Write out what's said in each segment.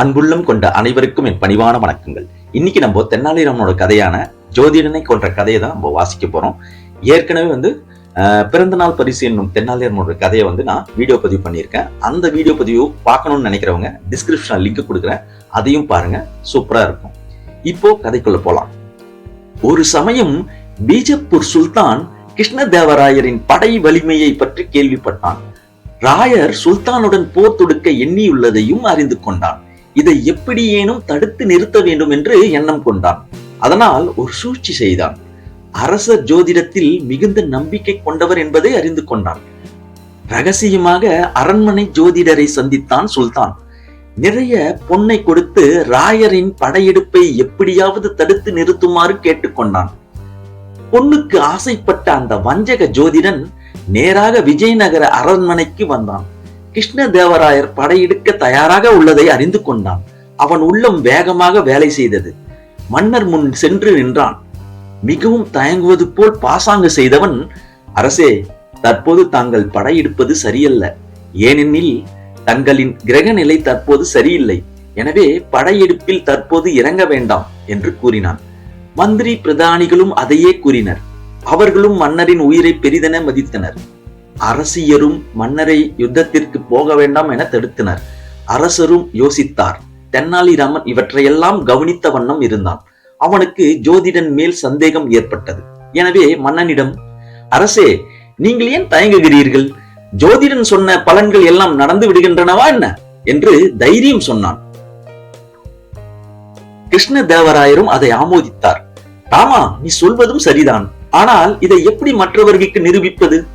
அன்புள்ளம் கொண்ட அனைவருக்கும் என் பணிவான வணக்கங்கள். இன்னைக்கு நம்ம தென்னாலிராமனோட கதையான ஜோதிடனை கொன்ற கதையை தான் நம்ம வாசிக்க போறோம். ஏற்கனவே வந்து பிறந்தநாள் பிறந்த நாள் பரிசு என்னும் தென்னாலிராமனோட கதையை வந்து நான் வீடியோ பதிவு பண்ணியிருக்கேன். அந்த வீடியோ பதிவு பார்க்கணும்னு நினைக்கிறவங்க டிஸ்கிரிப்ஷன் லிங்க் கொடுக்குறேன். அதையும் பாருங்க சூப்பரா இருக்கும். இப்போ கதைக்குள்ள போலாம். ஒரு சமயம் பீஜப்பூர் சுல்தான் கிருஷ்ணதேவராயரின் படை வலிமையை பற்றி கேள்விப்பட்டான். ராயர் சுல்தானுடன் போர் தொடுக்க எண்ணியுள்ளதையும் அறிந்து கொண்டான். இதை எப்படியேனும் தடுத்து நிறுத்த வேண்டும் என்று எண்ணம் கொண்டான். அதனால் ஒரு சூழ்ச்சி செய்தான். அரச ஜோதிடத்தில் மிகுந்த நம்பிக்கை கொண்டவர் என்பதை அறிந்து கொண்டான். ரகசியமாக அரண்மனை ஜோதிடரை சந்தித்தான் சுல்தான். நிறைய பொன்னை கொடுத்து ராயரின் படையெடுப்பை எப்படியாவது தடுத்து நிறுத்துமாறு கேட்டுக்கொண்டான். பொண்ணுக்கு ஆசைப்பட்ட அந்த வஞ்சக ஜோதிடன் நேராக விஜயநகர அரண்மனைக்கு வந்தான். கிருஷ்ணதேவராயர் படையெடுக்க தயாராக உள்ளதை அறிந்து கொண்டான். அவன் உள்ளம் வேகமாக வேலை செய்தது. மன்னர் முன் சென்று நின்றான். மிகவும் தயங்குவது போல் பாசாங்கு செய்தவன் அரசே தற்போது தாங்கள் படையெடுப்பது சரியல்ல. ஏனெனில் தங்களின் கிரக நிலை தற்போது சரியில்லை. எனவே படையெடுப்பில் தற்போது இறங்க வேண்டாம் என்று கூறினான். மந்திரி பிரதானிகளும் அதையே கூறினர். அவர்களும் மன்னரின் உயிரை பெரிதென மதித்தனர். அரசியரும் மன்னரை யுத்தத்திற்கு போக வேண்டாம் என தடுத்தனர். அரசரும் யோசித்தார். தென்னாலிராமன் இவற்றையெல்லாம் கவனித்த வண்ணம் இருந்தான். அவனுக்கு ஜோதிடன் மேல் சந்தேகம் ஏற்பட்டது. எனவே மன்னனிடம் அரசே நீங்கள் ஏன் தயங்குகிறீர்கள்? ஜோதிடன் சொன்ன பலன்கள் எல்லாம் நடந்து விடுகின்றனவா என்ன? என்று தைரியம் சொன்னான். கிருஷ்ண தேவராயரும் அதை ஆமோதித்தார். ராமா நீ சொல்வதும் சரிதான். ஆனால் இதை எப்படி மற்றவர்களுக்கு நிரூபிப்பது?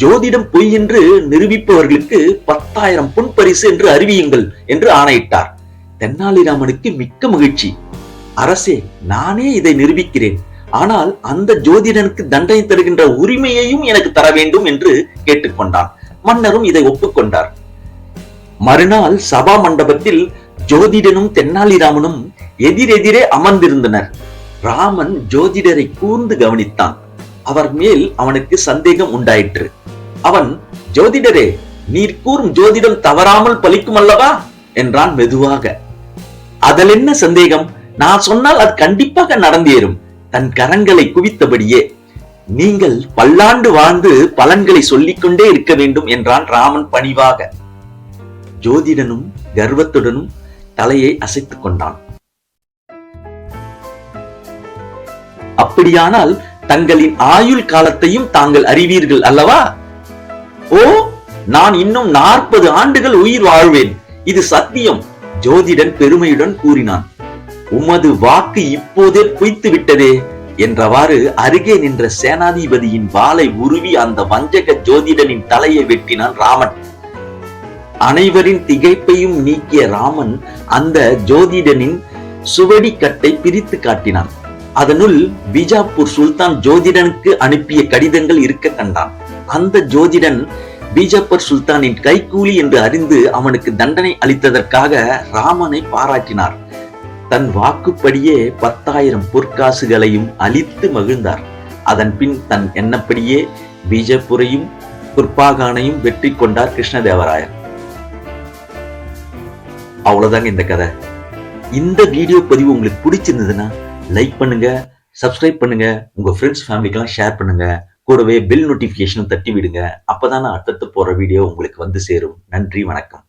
ஜோதிடம் பொய் என்று நிரூபிப்பவர்களுக்கு பத்தாயிரம் பொன் பரிசு என்று அறிவியுங்கள் என்று ஆணையிட்டார். தென்னாலிராமனுக்கு மிக்க மகிழ்ச்சி. அரசே நானே இதை நிரூபிக்கிறேன். ஆனால் அந்த ஜோதிடனுக்கு தண்டனை தருகின்ற உரிமையையும் எனக்கு தர வேண்டும் என்று கேட்டுக்கொண்டான். மன்னரும் இதை ஒப்புக்கொண்டார். மறுநாள் சபா மண்டபத்தில் ஜோதிடனும் தென்னாலிராமனும் எதிரெதிரே அமர்ந்திருந்தனர். ராமன் ஜோதிடரை கூர்ந்து கவனித்தான். அவர் மேல் அவனுக்கு சந்தேகம் உண்டாயிற்று. அவன் ஜோதிடரே நீர் கூறும் ஜோதிடம் தவறாமல் பலிக்கும் அல்லவா என்றான் மெதுவாக. அதில் என்ன சந்தேகம்? நான் சொன்னால் அது கண்டிப்பாக நடந்தேறும். தன் கரங்களை குவித்தபடியே நீங்கள் பல்லாண்டு வாழ்ந்து பலன்களை சொல்லிக்கொண்டே இருக்க வேண்டும் என்றான் ராமன் பணிவாக. ஜோதிடனும் கர்வத்துடனும் தலையை அசைத்துக் கொண்டான். அப்படியானால் தங்களின் ஆயுள் காலத்தையும் தாங்கள் அறிவீர்கள் அல்லவா? ஓ நான் இன்னும் நாற்பது ஆண்டுகள் உயிர் வாழ்வேன். இது சத்தியம் ஜோதிடன் பெருமையுடன் கூறினான். உமது வாக்கு இப்போதே பொய்த்து விட்டதே என்றவாறு அருகே நின்ற சேனாதிபதியின் வாளை உருவி அந்த வஞ்சக ஜோதிடனின் தலையை வெட்டினான் ராமன். அனைவரின் திகைப்பையும் நீக்கிய ராமன் அந்த ஜோதிடனின் சுவடி கட்டை பிரித்து காட்டினான். அதனுள் பிஜாப்பூர் சுல்தான் ஜோதிடனுக்கு அனுப்பிய கடிதங்கள் இருக்க கண்டான். அந்த ஜோதிடன் பீஜப்பர் சுல்தானின் கைக்கூலி என்று அறிந்து அவனுக்கு தண்டனை அளித்ததற்காக ராமனை பாராட்டினார். தன் வாக்குப்படியே பத்தாயிரம் பொற்காசுகளையும் அளித்து மகிழ்ந்தார். அதன் பின் தன் எண்ணப்படியே பீஜப்பூரையும் குர்பாகானையும் வெற்றி கொண்டார் கிருஷ்ணதேவராயர். அவ்வளவுதாங்க இந்த கதை. இந்த வீடியோ பதிவு உங்களுக்கு பிடிச்சிருந்ததுன்னா லைக் பண்ணுங்க சப்ஸ்கிரைப் பண்ணுங்க உங்க ஃப்ரெண்ட்ஸ் ஃபேமிலிக்கெல்லாம் ஷேர் பண்ணுங்க. கூடவே பெல் நோட்டிஃபிகேஷனும் தட்டி விடுங்க அப்போதான் நான் அடுத்தடுத்து போற வீடியோ உங்களுக்கு வந்து சேரும். நன்றி வணக்கம்.